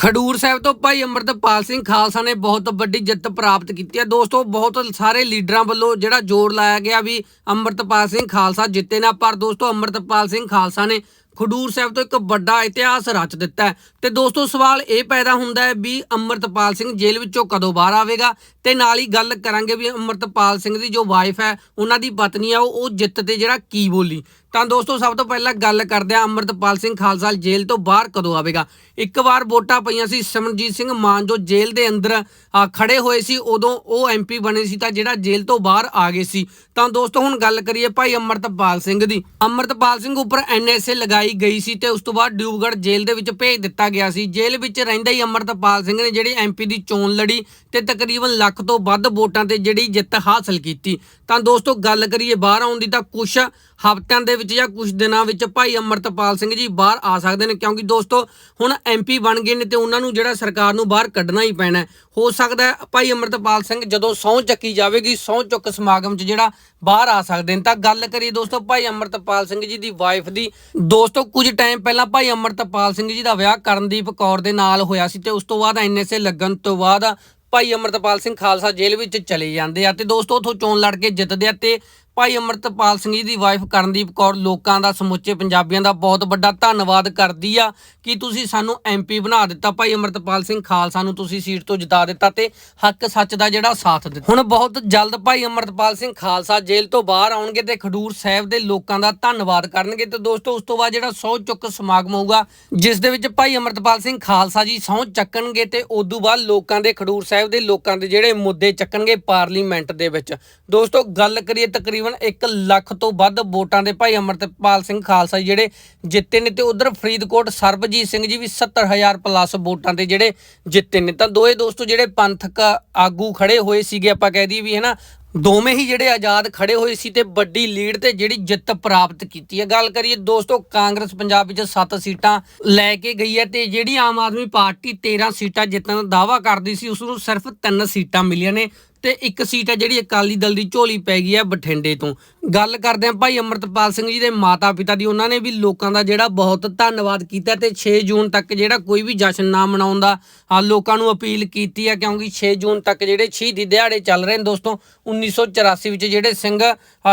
ਖਡੂਰ ਸਾਹਿਬ ਤੋਂ ਭਾਈ ਅਮਰਤਪਾਲ ਸਿੰਘ ਖਾਲਸਾ ਨੇ ਬਹੁਤ ਵੱਡੀ ਜਿੱਤ ਪ੍ਰਾਪਤ ਕੀਤੀ ਹੈ। ਦੋਸਤੋ, ਬਹੁਤ ਸਾਰੇ ਲੀਡਰਾਂ ਵੱਲੋਂ ਜਿਹੜਾ ਜ਼ੋਰ ਲਾਇਆ ਗਿਆ ਵੀ ਅਮਰਤਪਾਲ ਸਿੰਘ ਖਾਲਸਾ ਜਿੱਤੇ ਨਾ, ਪਰ ਦੋਸਤੋ, ਅਮਰਤਪਾਲ ਸਿੰਘ ਖਾਲਸਾ ਨੇ ਖਡੂਰ ਸਾਹਿਬ ਤੋਂ ਇੱਕ ਵੱਡਾ ਇਤਿਹਾਸ ਰਚ ਦਿੱਤਾ ਹੈ। ਤੇ ਦੋਸਤੋ, ਸਵਾਲ ਇਹ ਪੈਦਾ ਹੁੰਦਾ ਹੈ ਵੀ ਅਮਰਤਪਾਲ ਸਿੰਘ ਜੇਲ੍ਹ ਵਿੱਚੋਂ ਕਦੋਂ ਬਾਹਰ ਆਵੇਗਾ? ਤੇ ਨਾਲ ਹੀ ਗੱਲ ਕਰਾਂਗੇ ਵੀ ਅਮਰਤਪਾਲ ਸਿੰਘ ਦੀ ਜੋ ਵਾਈਫ ਹੈ, ਉਹਨਾਂ ਦੀ ਪਤਨੀ ਆ, ਉਹ ਉਹ ਜਿੱਤ ਤੇ ਜਿਹੜਾ ਕੀ ਬੋਲੀ? ਤਾਂ ਦੋਸਤੋ ਸਭ ਤੋਂ ਪਹਿਲਾਂ ਗੱਲ ਕਰਦੇ ਆ ਅਮਰਤਪਾਲ ਸਿੰਘ ਖਾਲਸਾ ਜੇਲ੍ਹ ਤੋਂ ਬਾਹਰ ਕਦੋਂ ਆਵੇਗਾ? ਇੱਕ ਵਾਰ ਵੋਟਾਂ ਪਈਆਂ ਸੀ ਸਿਮਰਨਜੀਤ ਸਿੰਘ ਮਾਨ ਜੋ ਜੇਲ੍ਹ ਦੇ ਅੰਦਰ ਆ, ਖੜੇ ਹੋਏ ਸੀ ਉਦੋਂ ਉਹ ਐਮਪੀ ਬਣੇ ਸੀ ਤਾਂ ਜਿਹੜਾ ਜੇਲ੍ਹ ਤੋਂ ਬਾਹਰ ਆ ਗਏ ਸੀ। ਤਾਂ ਦੋਸਤੋ ਹੁਣ ਗੱਲ ਕਰੀਏ ਭਾਈ ਅਮਰਤਪਾਲ ਸਿੰਘ ਦੀ। ਅਮਰਤਪਾਲ ਸਿੰਘ ਉੱਪਰ ਐਨਐਸਏ ਲਗਾਈ ਗਈ ਸੀ ਤੇ ਉਸ ਤੋਂ ਬਾਅਦ ਡਿਊਗੜ ਜੇਲ੍ਹ ਦੇ ਵਿੱਚ ਭੇਜ ਦਿੱਤਾ ਗਿਆ ਸੀ। ਜੇਲ੍ਹ ਵਿੱਚ ਰਹਿੰਦਾ ਹੀ ਅਮਰਤਪਾਲ ਸਿੰਘ ਨੇ ਜਿਹੜੀ ਐਮਪੀ ਦੀ ਚੋਣ ਲੜੀ ਤੇ ਤਕਰੀਬਨ ਲੱਖ ਤੋਂ ਵੱਧ ਵੋਟਾਂ ਤੇ ਜਿਹੜੀ ਜਿੱਤ ਹਾਸਲ ਕੀਤੀ। ਤਾਂ ਦੋਸਤੋ ਗੱਲ ਕਰੀਏ ਬਾਹਰ ਆਉਣ ਦੀ ਤਾਂ ਕੁਝ ਹਫ਼ਤਿਆਂ ਦੇ ਵਿੱਚ ਜਾਂ ਕੁਝ ਦਿਨਾਂ ਵਿੱਚ ਭਾਈ ਅਮਰਤਪਾਲ ਸਿੰਘ ਜੀ ਬਾਹਰ ਆ ਸਕਦੇ ਨੇ, ਕਿਉਂਕਿ ਦੋਸਤੋ ਹੁਣ ਐਮਪੀ ਬਣ ਗਏ ਨੇ ਤੇ ਉਹਨਾਂ ਨੂੰ ਜਿਹੜਾ ਸਰਕਾਰ ਨੂੰ ਬਾਹਰ ਕੱਢਣਾ ਹੀ ਪੈਣਾ ਹੋ। ਸਕਦਾ ਭਾਈ ਅਮਰਤਪਾਲ ਸਿੰਘ ਜਦੋਂ ਸਹੁੰ ਚੱਕੀ ਜਾਵੇਗੀ, ਸਹੁੰ ਚੁੱਕ ਸਮਾਗਮ 'ਚ ਜਿਹੜਾ ਬਾਹਰ ਆ ਸਕਦੇ ਨੇ। ਤਾਂ ਗੱਲ ਕਰੀਏ ਦੋਸਤੋ ਭਾਈ ਅਮਰਤਪਾਲ ਸਿੰਘ ਜੀ ਦੀ ਵਾਈਫ ਦੀ। ਦੋਸਤੋ ਕੁਝ ਟਾਈਮ ਪਹਿਲਾਂ ਭਾਈ ਅਮਰਤਪਾਲ ਸਿੰਘ ਜੀ ਦਾ ਵਿਆਹ ਕਰਨਦੀਪ ਕੌਰ ਦੇ ਨਾਲ ਹੋਇਆ ਸੀ ਤੇ ਉਸ ਤੋਂ ਬਾਅਦ ਐਨਐਸਏ ਲੱਗਣ ਤੋਂ ਬਾਅਦ ਭਾਈ ਅਮਰਤਪਾਲ ਸਿੰਘ ਖਾਲਸਾ ਜੇਲ੍ਹ ਵਿੱਚ ਚਲੇ ਜਾਂਦੇ ਆ ਤੇ ਦੋਸਤੋ ਉਥੋਂ ਚੋਣ ਲੜ ਕੇ ਜਿੱਤਦੇ ਆ ਤੇ ਭਾਈ ਅਮਰਤਪਾਲ ਸਿੰਘ ਜੀ ਦੀ ਵਾਈਫ ਕਰਨਦੀਪ ਕੌਰ ਲੋਕਾਂ ਦਾ ਸਮੁੱਚੇ ਪੰਜਾਬੀਆਂ ਦਾ ਬਹੁਤ ਵੱਡਾ ਧੰਨਵਾਦ ਕਰਦੀ ਆ। ਕਿ ਤੁਸੀਂ ਸਾਨੂੰ ਐਮਪੀ ਬਣਾ ਦਿੱਤਾ? ਭਾਈ ਅਮਰਤਪਾਲ ਸਿੰਘ ਖਾਲਸਾ ਨੂੰ ਤੁਸੀਂ ਸੀਟ ਤੋਂ ਜਿਤਾ ਦਿੱਤਾ ਤੇ ਹੱਕ ਸੱਚ ਦਾ ਜਿਹੜਾ ਸਾਥ ਦਿੱਤਾ। ਹੁਣ ਬਹੁਤ ਜਲਦ ਭਾਈ ਅਮਰਤਪਾਲ ਸਿੰਘ ਖਾਲਸਾ ਜੇਲ੍ਹ ਤੋਂ ਬਾਹਰ ਆਉਣਗੇ ਤੇ ਖਡੂਰ ਸਾਹਿਬ ਦੇ ਲੋਕਾਂ ਦਾ ਧੰਨਵਾਦ ਕਰਨਗੇ ਤੇ ਦੋਸਤੋ, ਉਸ ਤੋਂ ਬਾਅਦ ਜਿਹੜਾ ਸਹੁੰ ਚੁੱਕ ਸਮਾਗਮ ਹੋਊਗਾ, ਜਿਸ ਦੇ ਵਿੱਚ ਭਾਈ ਅਮਰਤਪਾਲ ਸਿੰਘ ਖਾਲਸਾ ਜੀ ਸਹੁੰ ਚੱਕਣਗੇ ਤੇ ਉਦੋਂ ਬਾਅਦ ਲੋਕਾਂ ਦੇ ਖਡੂਰ ਸਾਹਿਬ ਦੇ ਲੋਕਾਂ ਦੇ ਜਿਹੜੇ ਮੁੱਦੇ ਚੱਕਣਗੇ ਪਾਰਲੀਮੈਂਟ ਦੇ ਵਿੱਚ। ਦੋਸਤੋ, ਗੱਲ ਕਰੀਏ ਤਕਰੀਬਨ 1 ਲੱਖ ਤੋਂ ਵੱਧ ਵੋਟਾਂ ਦੇ ਭਾਈ ਅਮਰਤਪਾਲ ਸਿੰਘ ਖਾਲਸਾ ਜਿਹੜੇ ਜਿੱਤੇ ਨੇ ਤੇ ਉਧਰ ਫਰੀਦਕੋਟ ਸਰਬਜੀਤ ਸਿੰਘ ਜੀ ਵੀ 70000 ਪਲੱਸ ਵੋਟਾਂ ਤੇ ਜਿਹੜੇ ਜਿੱਤੇ ਨੇ। ਤਾਂ ਦੋਏ ਦੋਸਤੋ ਜਿਹੜੇ ਪੰਥਕ ਆਗੂ ਖੜੇ ਹੋਏ ਸੀਗੇ ਆਪਾਂ ਕਹਿ ਦਈਏ ਵੀ ਹੈ ਨਾ ਦੋਵੇਂ ਹੀ ਜਿਹੜੇ ਆਜ਼ਾਦ ਖੜੇ ਹੋਏ ਸੀ ਤੇ ਵੱਡੀ ਲੀਡ ਤੇ ਜਿਹੜੀ ਜਿੱਤ ਪ੍ਰਾਪਤ ਕੀਤੀ ਹੈ। ਗੱਲ ਕਰੀਏ ਦੋਸਤੋ ਕਾਂਗਰਸ ਪੰਜਾਬ ਵਿੱਚ 7 ਸੀਟਾਂ ਲੈ ਕੇ ਗਈ ਹੈ ਤੇ ਜਿਹੜੀ ਆਮ ਆਦਮੀ ਪਾਰਟੀ 13 ਸੀਟਾਂ ਜਿੱਤਣ ਦਾ ਦਾਅਵਾ ਕਰਦੀ ਸੀ, ਉਸ ਨੂੰ ਸਿਰਫ 3 ਸੀਟਾਂ ਮਿਲੀਆਂ ਨੇ। ਤੇ ਇੱਕ ਸੀਟ ਹੈ ਜਿਹੜੀ ਅਕਾਲੀ ਦਲ ਦੀ ਝੋਲੀ ਪੈ ਗਈ ਹੈ ਬਠਿੰਡੇ ਤੋਂ। ਗੱਲ ਕਰਦੇ ਹਾਂ ਭਾਈ ਅਮਰਤਪਾਲ ਸਿੰਘ ਜੀ ਦੇ ਮਾਤਾ ਪਿਤਾ ਦੀ। ਉਹਨਾਂ ਨੇ ਵੀ ਲੋਕਾਂ ਦਾ ਜਿਹੜਾ ਬਹੁਤ ਧੰਨਵਾਦ ਕੀਤਾ ਤੇ 6 ਜੂਨ ਤੱਕ ਜਿਹੜਾ ਕੋਈ ਵੀ ਜਸ਼ਨ ਨਾ ਮਨਾਉਣ ਦਾ ਆ, ਲੋਕਾਂ ਨੂੰ ਅਪੀਲ ਕੀਤੀ ਹੈ ਕਿਉਂਕਿ 6 ਜੂਨ ਤੱਕ ਜਿਹੜੇ ਸ਼ਹੀਦੀ ਦਿਹਾੜੇ ਚੱਲ ਰਹੇ ਨੇ ਦੋਸਤੋ 1984 ਵਿੱਚ ਜਿਹੜੇ ਸਿੰਘ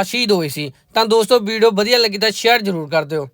ਸ਼ਹੀਦ ਹੋਏ ਸੀ। ਤਾਂ ਦੋਸਤੋ ਵੀਡੀਓ ਵਧੀਆ ਲੱਗੀ ਤਾਂ ਸ਼ੇਅਰ ਜ਼ਰੂਰ ਕਰ ਦਿਓ।